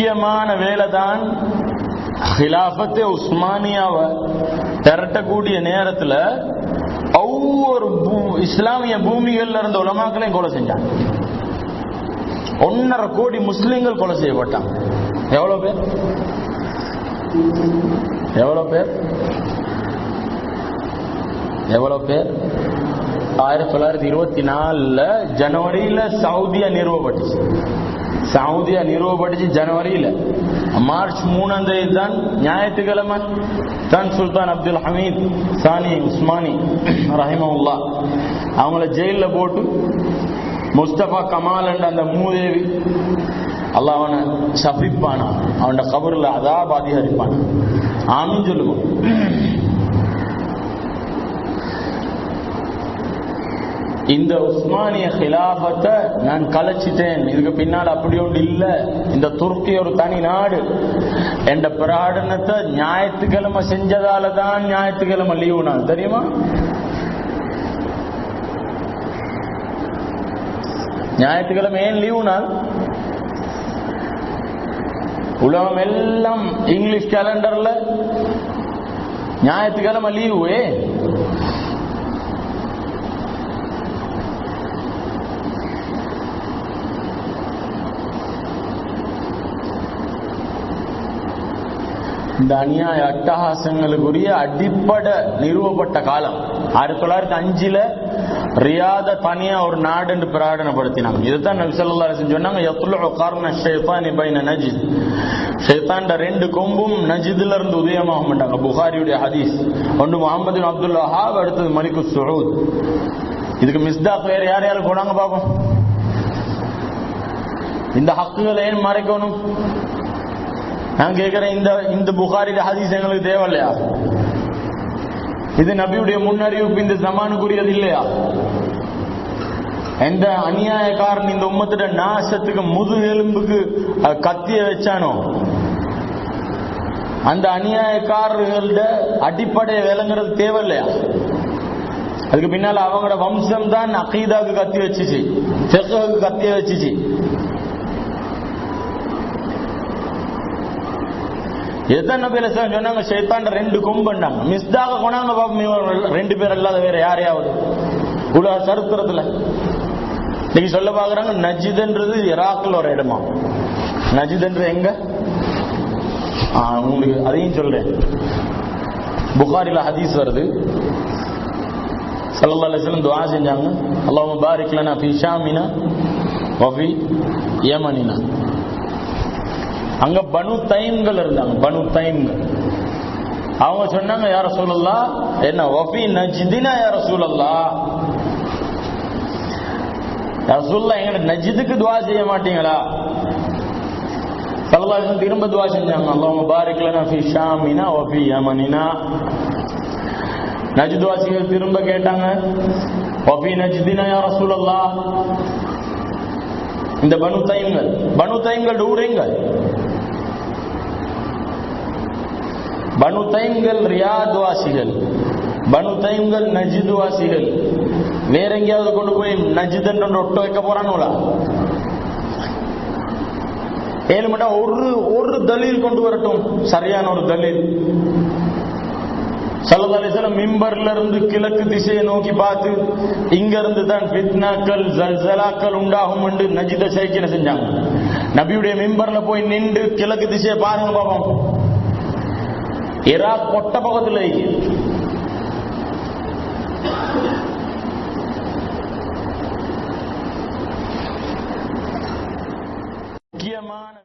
முக்கியமான வேலை தான் ஹிலாஃபத்தே உஸ்மானியாவை திரட்டக்கூடிய நேரத்தில் ஒவ்வொரு இஸ்லாமிய பூமிகள்ல இருந்த உலமாக்களையும் கொலை செஞ்சாங்க. ஒன்னரை கோடி முஸ்லீம்கள் கொலை செய்யப்பட்டாங்க. எவ்வளவு பேர்? எவ்வளவு பேர்? எவ்வளவு பேர்? ஆயிரத்தி தொள்ளாயிரத்தி இருபத்தி நாலுல ஜனவரியில சவுதியா நிறுவப்பட்டுச்சு. சவுதியா நிறுவப்பட்டுச்சு ஜனவரியில. மார்ச் மூணாம் தேதி தான் ஞாயிற்றுக்கிழமை. தான் சுல்தான் அப்துல் ஹமீத் சானி உஸ்மானி ரஹிமவுல்லா அவங்கள ஜெயிலில் போட்டு முஸ்தபா கமால் என்ற அந்த மூதேவி அல்ல அவனை சபிப்பானா? அவனோட கபரில் அதாப் அதிகரிப்பானா? ஆமின்னு சொல்லுவோம். இந்த உஸ்மானிய ஹிலாபத்தை நான் கலைச்சிட்டேன். இதுக்கு பின்னால் அப்படி ஒன்று இல்ல. இந்த துருக்கி ஒரு தனி நாடு. என்ற பிராடனத்தை ஞாயிற்றுக்கிழமை செஞ்சதால தான் ஞாயிற்றுக்கிழமை லீவு நாள். தெரியுமா? ஞாயிற்றுக்கிழமை ஏன் லீவு நாள்? உலகம் எல்லாம் இங்கிலீஷ் கேலண்டர்ல ஞாயிற்றுக்கிழமை லீவு இந்த அநியாய அட்டகாசங்களுக்குரிய அடிப்படை நிறுவப்பட்ட காலம். ஆயிரத்தி தொள்ளாயிரத்தி அஞ்சுல ரியாத தனியா ஒரு நாடு என்று பிரகடனப்படுத்தினாங்க. இதுதான் நபி சொன்னாங்க யத்லுஉ கர்ன ஷைத்தானி பைன நஜித். ஷைத்தான்ட ரெண்டு கொம்பும் நஜிதுல இருந்து உதயமாக மாட்டாங்க. புகாரியுடைய ஹதீஸ். ஒன்று முகமது அப்துல் வஹாப் அடுத்தது மலிக்கு சுஊத். இதுக்கு மிஸ்தாக் வேற யார் யாரும் போனாங்க பாப்போம்? இந்த ஹக்குகளை ஏன் மறைக்கணும்? நான் கேட்கிறேன் இந்த இந்த புகாரில ஹதீஸ் எங்களுக்கு தேவையில்லையா? இது நபியுடைய முன்னறிவிப்பு இந்த ஜமானுக்குரியது இல்லையா? எந்த அநியாயக்காரன் இந்த உம்மத்திட நாசத்துக்கு முது எலும்புக்கு கத்திய வச்சானோ? அந்த அநியாயக்காரர்கள்ட அடிப்படையை விளங்குறது தேவையில்லையா? அதுக்கு பின்னால அவங்களோட வம்சம் தான் அகீதாவுக்கு கத்தி வச்சுச்சு ஃபெக்குக்கு கத்திய வச்சுச்சு. எத்தனை பேர் சொன்னாங்க? சைத்தான் ரெண்டு கொம்புண்டாங்க மிஸ்தாக கொண்டாங்க பாப்போம். ரெண்டு பேர் அல்லாத வேற யாரையாவது உலக சரித்திரத்துல. இன்னைக்கு சொல்ல பாக்குறாங்க நஜிதுன்றது இராக்கில் ஒரு இடமா? நஜித்ன்றது எங்க? உங்களுக்கு அதையும் சொல்றேன். புகாரில ஹதீஸ் வருது. சல்லா அலிஸ்லம் துவா செஞ்சாங்க. அல்லாஹும்ம பாரிக்லனா ஃபி ஷாமினா வ யமனினா. அங்க பனு தைம்கள் இருந்தாங்க பனு தைம்கள். அவங்க சொன்னாங்க யார சூழல்லா என்ன ஒபி நஜிதினா யார சூழல்லா ரசூல்லா எங்க நஜிதுக்கு துவா செய்ய மாட்டீங்களா? சல்லல்லாஹு திரும்ப துவா செஞ்சாங்க அல்லாஹ் பாரிக்லனா ஃபி ஷாமினா வ ஃபி யமனினா. நஜித் வாசிகள் திரும்ப கேட்டாங்க வ ஃபி நஜிதினா யா ரசூலல்லாஹ்? இந்த பனு தைம்கள் பனு தைம்கள் ஊர் எங்க பனு தைம்கள் ரியாத் வாசிகள் பனு தைம்கள் நஜித் வாசிகள் வேற எங்கேயாவது கொண்டு போய் நஜித் என்ற ஒட்ட வைக்க போறானுங்களா? ஏழு மணி ஒரு ஒரு தலீல் கொண்டு வரட்டும். சரியான ஒரு தலீல். சல்லதாலிசலம் மிம்பர்ல இருந்து கிழக்கு திசையை நோக்கி பார்த்து இங்க இருந்து தான் ஃபித்னாக்கள் ஜல்சலாக்கள் உண்டாகும் என்று நஜித சைக்கின செஞ்சாங்க. நபியுடைய மிம்பர்ல போய் நின்று கிழக்கு திசையை பாருங்க பாப்போம். এরা পট্টা পাকা দিল এই